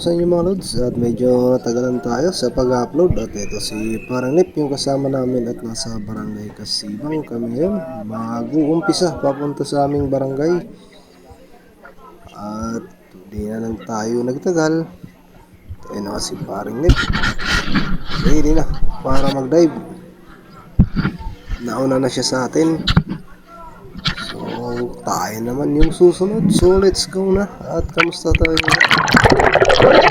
sa inyo mga lods at medyo natagalan tayo sa pag-upload. At ito si Parang Nip yung kasama namin at nasa barangay Kasibang kami. Ngayon mag-uumpisa papunta sa aming barangay. At hindi na lang tayo nagtagal. Ayun na si Parang Nip. Na para mag-dive. Nauna na siya sa atin. Tayo naman yung susunod. So let's go na. At kamusta tayo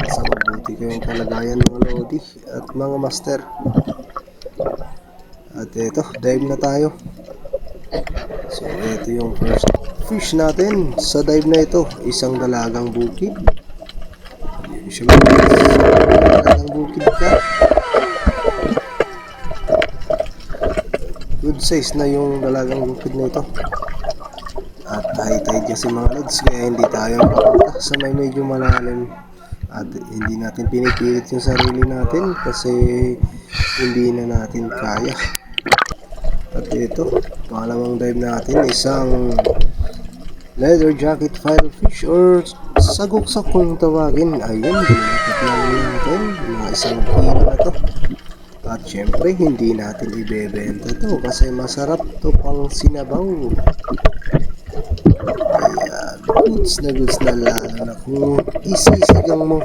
sa mabuti kayong kalagayan mga lodi at mga master. At ito dive na tayo. So ito yung first fish natin. Sa dive na ito isang dalagang bukid. Usually dalagang bukid ka. Good size na yung dalagang bukid na ito. At high tide kasi mga lods kaya hindi tayo makapunta sa may medyo malalim at hindi natin pinipilit yung sarili natin kasi hindi na natin kaya. At ito pangalawang dive natin isang leather jacket filefish or saguksak kung tawagin. Ayun dinakot lang natin mga isang kilo na to. At syempre hindi natin ibebenta to kasi masarap to pang sinabaw goods na goods na lalo na kung isisigang mo.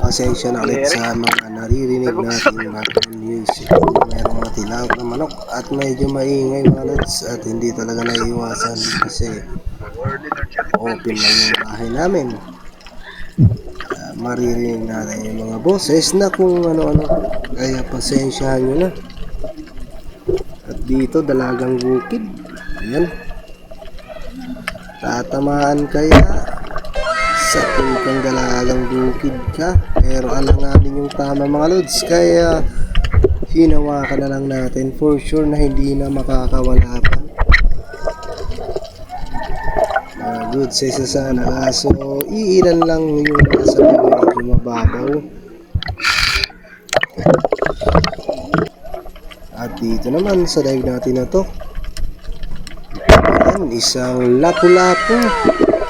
Pasensya na ulit sa mga naririnig nating background music. Meron mga tinawag na manok at medyo maingay mga lods at hindi talaga naiiwasan kasi open lang yung bahay namin. Ah, maririnig natin yung mga boses na kung ano-ano. Kaya pasensyahan nyo na. Dito dalagang bukid. Ayan. Tatamaan kaya sa tukang dalagang bukid ka. Pero alanganin yung tama mga lods. Kaya hinawakan na lang natin for sure na hindi na makakawala pa. Good sa isa sana. Kaso iilan lang yung nasa medyo mababaw. At dito naman sa dive natin na to. Ayan, isang lapu-lapu.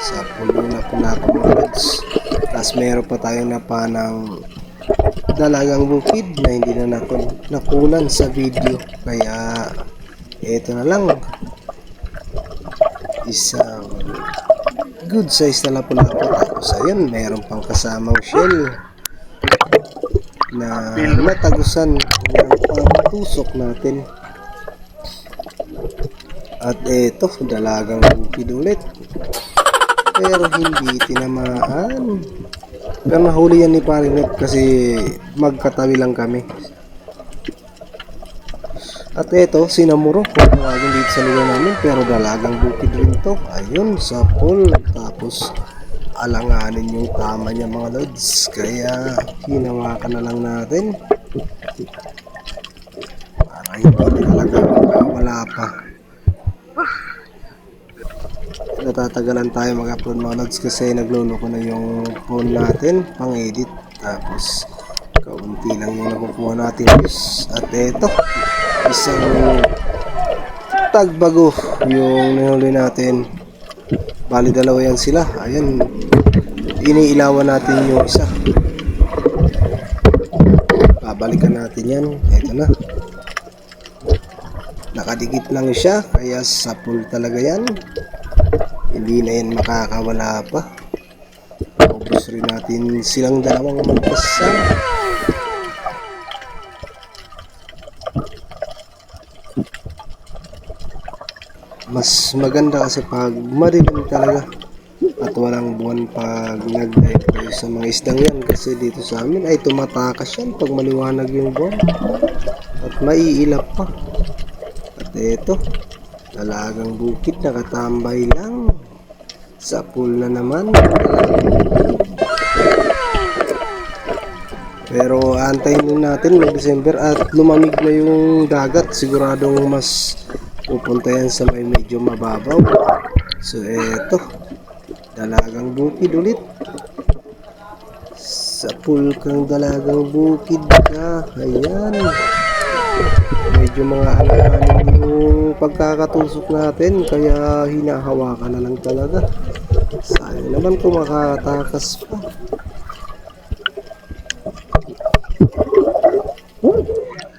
Sa pulo lapu-lapu mga lods. Tapos meron pa tayong napanang dalagang bukid na hindi na nakun nakunan sa video. Kaya ito na lang. Isang good size na lapu-lapu. Tapos ayun, meron pang kasamang shell na natagusan ng pangtusok natin. At eto, dalagang bukid ulit. Pero hindi tinamaan. Pero nahuli yan ni Parinit kasi magkatabi lang kami. At eto, sinamuro kung tawagin dito sa lugar namin. Pero dalagang bukid rin to. Ayun, sa pool. Tapos, alanganin yung tama niya mga lods. Kaya, hinawakan na lang natin. Na talaga wala pa. Natatagalan tayo mag-upload mga lods kasi nagluloko na yung phone natin pang edit. Tapos, kaunti lang yung nakukuha natin views. At eto, isang tagbago yung nihuli natin. Bali dalawa yan sila. Ayan, iniilawan natin yung isa. Babalikan natin yan. Ito na. Nakadikit lang siya, kaya sa pool talaga yan. Hindi na yan makakawala pa. Ubus rin natin silang dalawang magkasama. Mas maganda kasi pag madilim talaga at walang buwan pag nag-dive sa mga isdang yan kasi dito sa amin ay tumatakas yan pag maliwanag yung buwan at maiilap pa eto talagang bukid nakatambay lang. Sa pool na naman. Pero antayin din natin mag December at lumamig na yung dagat. Siguradong mas pupunta yan sa may medyo mababaw. So eto dalagang bukid ulit. Sa pool kang dalagang bukid ka. Ayan medyo mga alanganin yung pagkakatusok natin kaya hinahawakan na lang talaga. Sayang naman kung makatakas pa.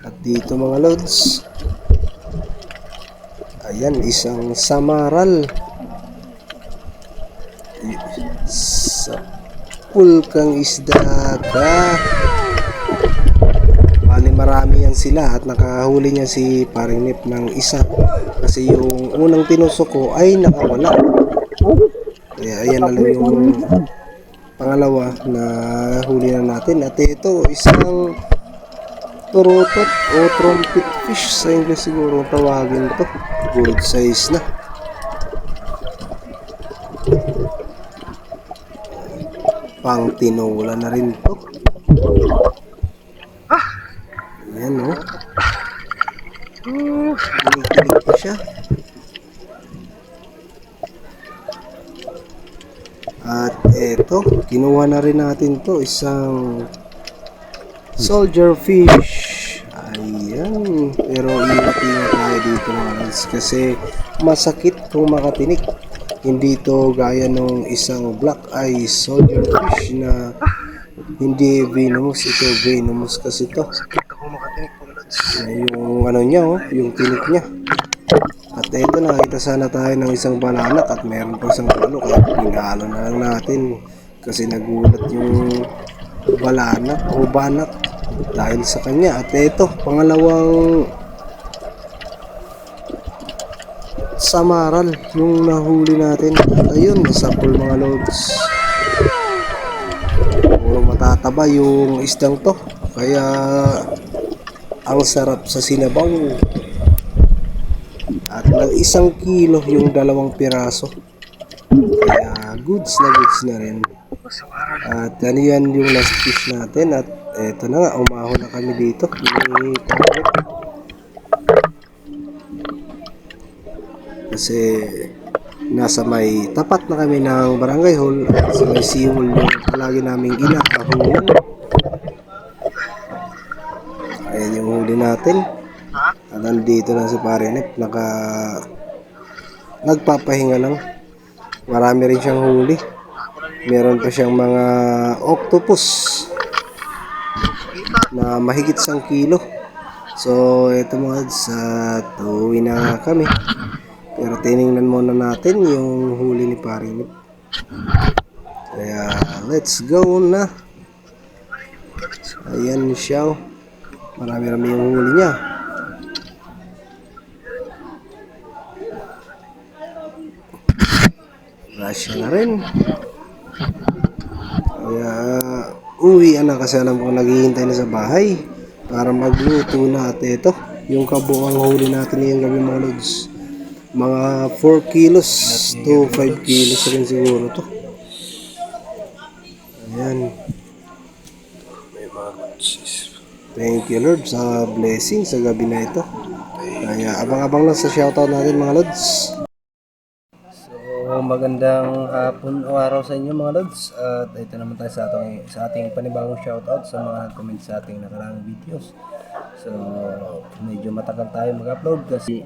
At dito mga lods. Ayan isang samaral. Sa pulkang isda ka marami yan sila at nakahuli niya si paring Nip ng isa. Kasi yung unang tinusok ko ay nakawala. Kaya ayan na lang yung pangalawa na huli na natin. At ito isang turutot o trumpet fish. Sa English siguro tawagin to. Good size na. Pang tinola na rin to Ayan o. Oh. Kinikilig pa siya. At eto, kinuha na rin natin to isang soldier fish. Ayan. Pero ingat-ingat tayo dito mga kasi masakit kung makatinik. Hindi to gaya nung isang black eye soldier fish na hindi venomous. Ito venomous kasi to. Yan yung ano niya oh, yung tinik niya. At ito nakita sana tayo ng isang balanak at meron pa isang palo kaya pinalo na lang natin kasi nagulat yung balanak o banak dahil sa kanya. At ito, pangalawang samaral yung nahuli natin. At ayun, nasapol mga lods. Puro matataba yung isdang to. Kaya ang sarap sa sinabaw. At ng isang kilo yung dalawang piraso. Kaya goods na goods na rin. At ano yan yung last fish natin. At eto na nga, umahon na kami dito. Kasi nasa may tapat na kami ng barangay hall at sa may seawall yung palagi naming inaahunan. Ayan yung huli natin. At nandito na si Pare Nep. Naka... Nagpapahinga lang. Marami rin siyang huli. Meron pa siyang mga octopus na mahigit sang kilo. So, ito mga sa tuwi na kami. Pero tiningnan muna natin yung huli ni Pare Nep. Kaya, let's go na. Ayan siya. Marami-rami yung huli niya. Russia na rin. Kaya uwi na kasi alam ko naghihintay na sa bahay para magluto na ito yung kabuang huli natin ngayong gabi mga lods. Mga 4 kilos to 5 kilos rin siguro to. Ayan. Thank you Lord sa blessing sa gabi na ito. Kaya abang-abang lang sa shoutout natin mga Lods. So magandang hapon o araw sa inyo mga Lods. At ito naman tayo sa ating, sa ating panibagong shoutout sa mga comment sa ating nakaraang videos. So medyo matagal tayo mag-upload kasi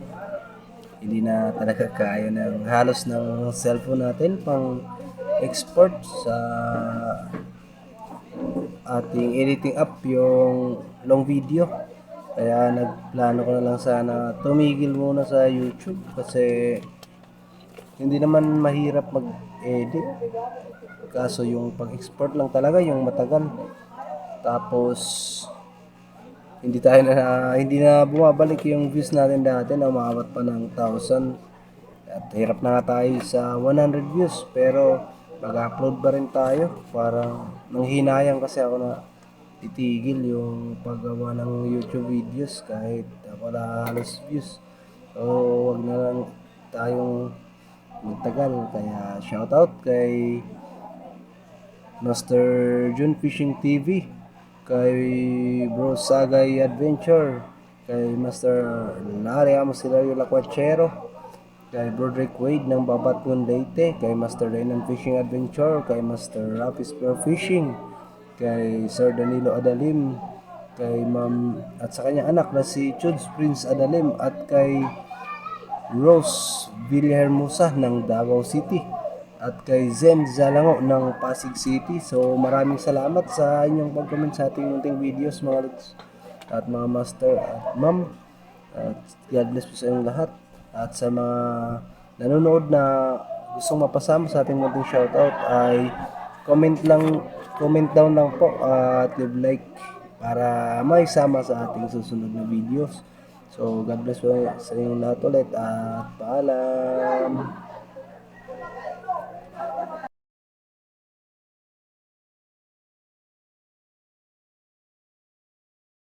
hindi na talaga kaya ng halos ng cellphone natin pang export sa ating editing app yung long video. Kaya nagplano ko na lang sana tumigil muna sa YouTube kasi hindi naman mahirap mag-edit. Kaso yung pag-export lang talaga yung matagal. Tapos hindi tayo na hindi na bumabalik yung views natin dati na umabot pa ng 1,000. At hirap na nga tayo sa 100 views pero mag-upload pa rin tayo para nanghinayang kasi ako na itigil yung paggawa ng YouTube videos kahit wala halos views. So, wag na lang tayong magtagal. Kaya shoutout kay Master June Fishing TV, kay Bro Sagay Adventure, kay Master Larry Amosilario Lacuachero, kay Broderick Wade ng Babatgun Leyte, kay Master Renan Fishing Adventure, kay Master Rafi Spear Fishing, kay Sir Danilo Adalim, kay Ma'am at sa kanyang anak na si Chuds Prince Adalim. At kay Rose Villahermosa ng Davao City. At kay Zen Zalango ng Pasig City. So maraming salamat sa inyong pag-comment sa ating munting videos mga lods. At mga master at ma'am. At God bless po sa inyong lahat. At sa mga nanonood na gustong mapasama sa ating munting shoutout ay comment lang comment down lang po at leave like para may sama sa ating susunod na videos. So, God bless po sa inyong lahat ulit at paalam.